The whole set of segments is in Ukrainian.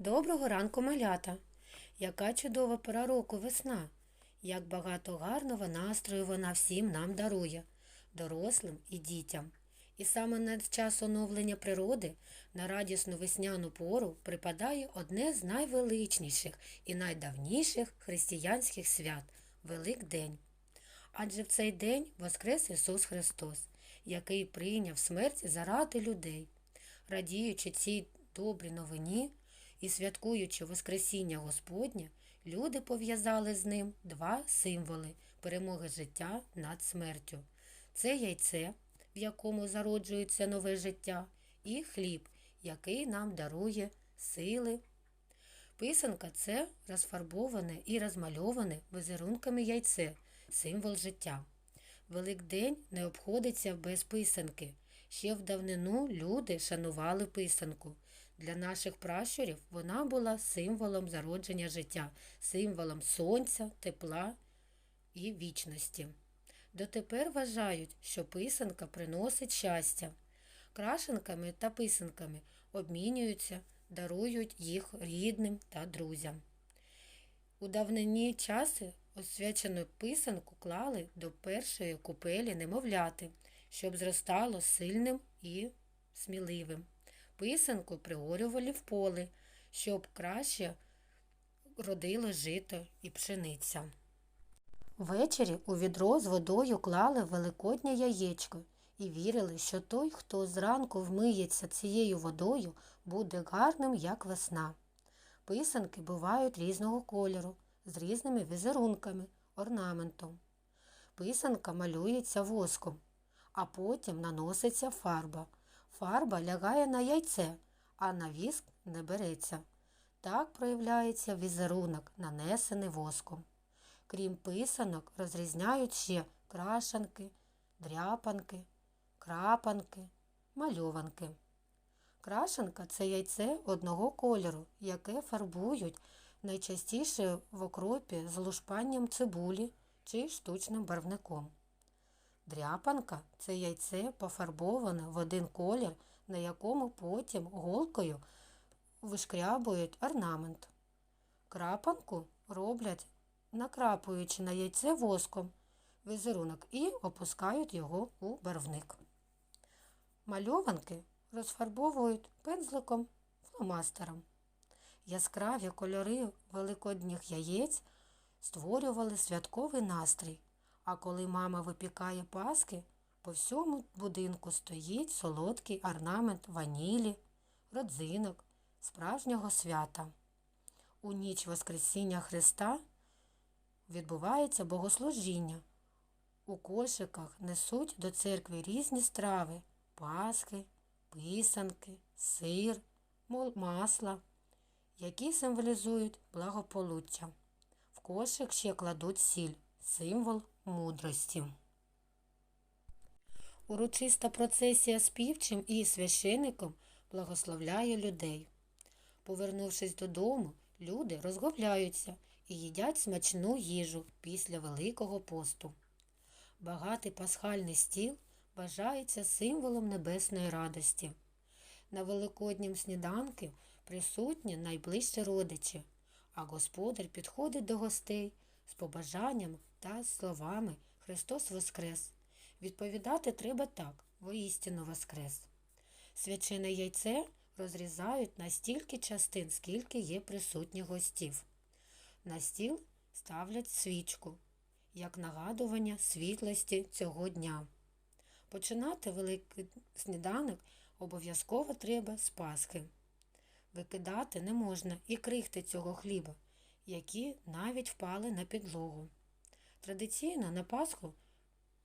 Доброго ранку, малята! Яка чудова пора року весна! Як багато гарного настрою вона всім нам дарує, дорослим і дітям. І саме на час оновлення природи на радісну весняну пору припадає одне з найвеличніших і найдавніших християнських свят Великдень. Адже в цей день воскрес Ісус Христос, який прийняв смерть заради людей. Радіючи цій добрій новині і святкуючи Воскресіння Господнє, люди пов'язали з ним два символи перемоги життя над смертю. Це яйце, в якому зароджується нове життя, і хліб, який нам дарує сили. Писанка це розфарбоване і розмальоване візерунками яйце, символ життя. Великдень не обходиться без писанки. Ще в давнину люди шанували писанку. Для наших пращурів вона була символом зародження життя, символом сонця, тепла і вічності. Дотепер вважають, що писанка приносить щастя. Крашенками та писанками обмінюються, дарують їх рідним та друзям. У давнині часи освячену писанку клали до першої купелі немовляти, щоб зростало сильним і сміливим. Писанку приорювали в поле, щоб краще родило жито і пшениця. Ввечері у відро з водою клали великоднє яєчко і вірили, що той, хто зранку вмиється цією водою, буде гарним, як весна. Писанки бувають різного кольору, з різними візерунками, орнаментом. Писанка малюється воском, а потім наноситься фарба. Фарба лягає на яйце, а на віск не береться. Так проявляється візерунок, нанесений воском. Крім писанок, розрізняють ще крашанки, дряпанки, крапанки, мальованки. Крашенка це яйце одного кольору, яке фарбують найчастіше в окропі з лушпанням цибулі чи штучним барвником. Дряпанка це яйце пофарбоване в один колір, на якому потім голкою вишкрябують орнамент. Крапанку роблять, накрапуючи на яйце воском візерунок і опускають його у барвник. Мальованки розфарбовують пензликом фломастером. Яскраві кольори великодніх яєць створювали святковий настрій. А коли мама випікає паски, по всьому будинку стоїть солодкий орнамент ванілі, родзинок, справжнього свята. У ніч Воскресіння Христа відбувається богослужіння. У кошиках несуть до церкви різні страви паски, писанки, сир, масла, які символізують благополуття. В кошик ще кладуть сіль, символ мудрості. Урочиста процесія співчим і священиком благословляє людей. Повернувшись додому, люди розговляються і їдять смачну їжу після Великого посту. Багатий пасхальний стіл вважається символом небесної радості. На великоднім сніданки присутні найближчі родичі, а господар підходить до гостей з побажанням та словами Христос Воскрес. Відповідати треба так, воістину Воскрес. Свячене яйце розрізають на стільки частин, скільки є присутніх гостів. На стіл ставлять свічку, як нагадування світлості цього дня. Починати великий сніданок обов'язково треба з Пасхи. Викидати не можна і крихти цього хліба, які навіть впали на підлогу. Традиційно на Пасху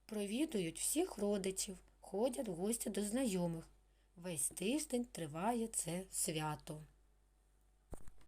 провідують всіх родичів, ходять в гості до знайомих. Весь тиждень триває це свято.